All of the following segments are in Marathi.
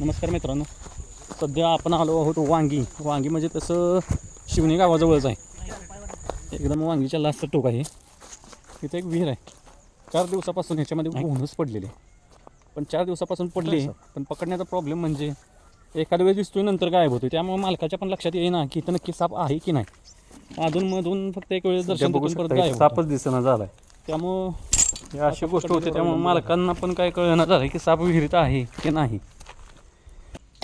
नमस्कार मित्रांनो. सध्या आपण आलो आहोत वांगी. वांगी म्हणजे तसं शिवणी गावाजवळच आहे. एकदम वांगीच्या लास्ट टोक आहे. तिथे एक विहीर आहे. चार दिवसापासून ह्याच्यामध्ये घोणच पडलेली. पण चार दिवसापासून पडले पण पकडण्याचा प्रॉब्लेम म्हणजे एखाद्या वेळेस दिसतोय नंतर गायब होतो त्यामुळे मालकाच्या पण लक्षात येईना की इथं नक्की साप आहे की नाही. अधूनमधून फक्त एक वेळेस दर्शन परत गायब. सापच दिसेना झालाय. त्यामुळं अशी गोष्ट होते त्यामुळे मालकांना पण काय कळणार झालं की साप विहिरीत आहे की नाही.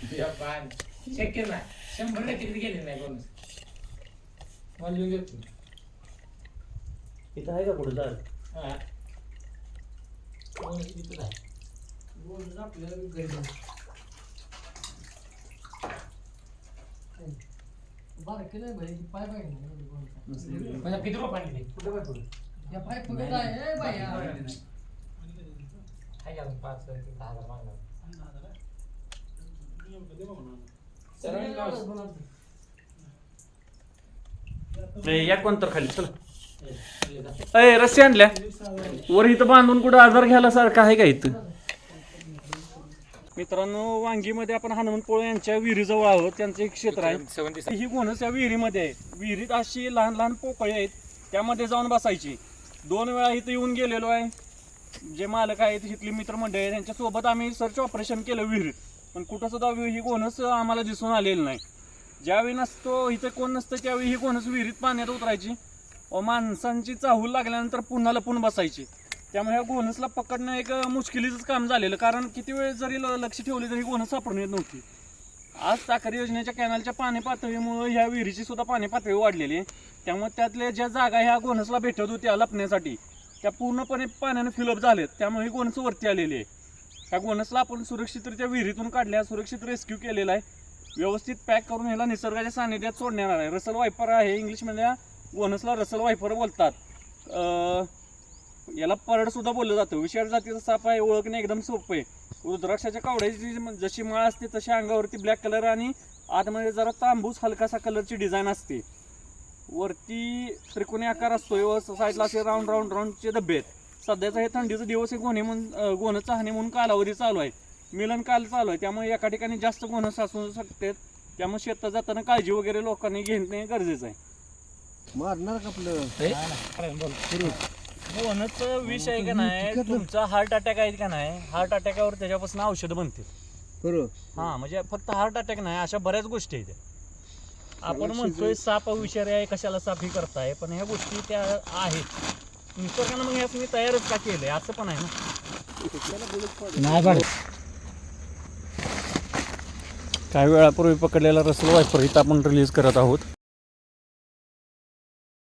शक्य नाही. शंभर तिथे गेले नाही कोण मला लिहून देतो इथं आहे का कुठं झाड? हा. कोण तिथं नाही. बोल आपल्याला घरी नाही भाई पाय पाय म्हणजे किती रुपये पाणी दे कुठं पाय पडू या पाय फुगत आहे. काय घालून पाच दहा हजार मागणार? लावा. या कोणतर खाली चला. अय रस्सी आणल्या. वर इथं बांधून कुठं आजार घ्यायला सारखं आहे का इथं? मित्रांनो वांगीमध्ये आपण हनुमान पोळ यांच्या विहिरीजवळ आहोत. त्यांचं एक क्षेत्र आहे. ही गोणस या विहिरीमध्ये आहे. विहिरीत अशी लहान लहान पोकळी आहेत. त्यामध्ये जाऊन बसायची. दोन वेळा इथं येऊन गेलेलो आहे. जे मालक आहेत इथली मित्रमंडळी आहे त्यांच्यासोबत आम्ही सर्च ऑपरेशन केलं विहिरीत पण कुठं सुद्धा ही कोणच आम्हाला दिसून आलेली नाही. ज्यावेळी नसतो इथं कोण नसतं त्यावेळी ही कोणच विहिरीत पाण्यात उतरायची. व माणसांची चाहूल लागल्यानंतर पुन्हा लपून बसायची. त्यामुळे ह्या गोणसला पकडणं एक मुश्किलीचंच काम झालेलं. कारण किती वेळ जरी ल- लक्ष ठेवली तरी गोणस सापडून येत नव्हती. आज साखर योजनेच्या कॅनलच्या पाणी पातळीमुळे ह्या विहिरीची सुद्धा पाणी पातळी वाढलेली आहे. त्यामुळे त्यातल्या ज्या जागा ह्या गोणसला भेटत होत्या लपण्यासाठी त्या पूर्णपणे पाण्याने फिलअप झालेत. त्यामुळे ही गोणस वरती आलेली आहे. ह्या गोनसला आपण सुरक्षितरित्या विहिरीतून काढल्या सुरक्षित रेस्क्यू केलेला आहे. व्यवस्थित पॅक करून ह्याला निसर्गाच्या सानिध्यात सोडण्यात आहे रसल वायपर आहे इंग्लिशमधल्या गोनसला रसल वायपर बोलतात. याला परडसुद्धा बोललं जातं. विषारी जातीचा साप आहे ओळखणे एकदम सोपं आहे. रुद्राक्षाच्या कावड्याची जशी माळ असते तशी अंगावरती ब्लॅक कलर आणि आतमध्ये जरा तांबूस हलकासा कलरची डिझाईन असते. वरती त्रिकोणी आकार असतो व साईडला असे राऊंड राऊंड राऊंडचे डबे आहेत. सध्याचा हे थंडीचा दिवस आहे गोणे म्हणून गोणं चाहणे म्हणून कालावधी चालू आहे. मिलन काल चालू आहे त्यामुळे एका ठिकाणी जास्त गोणस असू शकतात. त्यामुळे शेतात जाताना काळजी वगैरे लोकांनी घेणे गरजेचं आहे. मारणार का आपलं? गोणच विष आहे का नाही? तुमचा हार्ट अटॅक आहे का नाही? हार्ट अटॅकावर त्याच्यापासून औषधं बनतील. बरोबर हा म्हणजे फक्त हार्ट अटॅक नाही अशा बऱ्याच गोष्टी आहेत आपण म्हणतोय साप विषारी आहे कशाला साप ही करताय पण ह्या गोष्टी त्या आहेत. निसर्गानं मग यास मी तयारच का केलंय? असं पण आहे ना. नाही बघ काही वेळापूर्वी पकडलेला रसल वायपर इथं आपण रिलीज करत आहोत.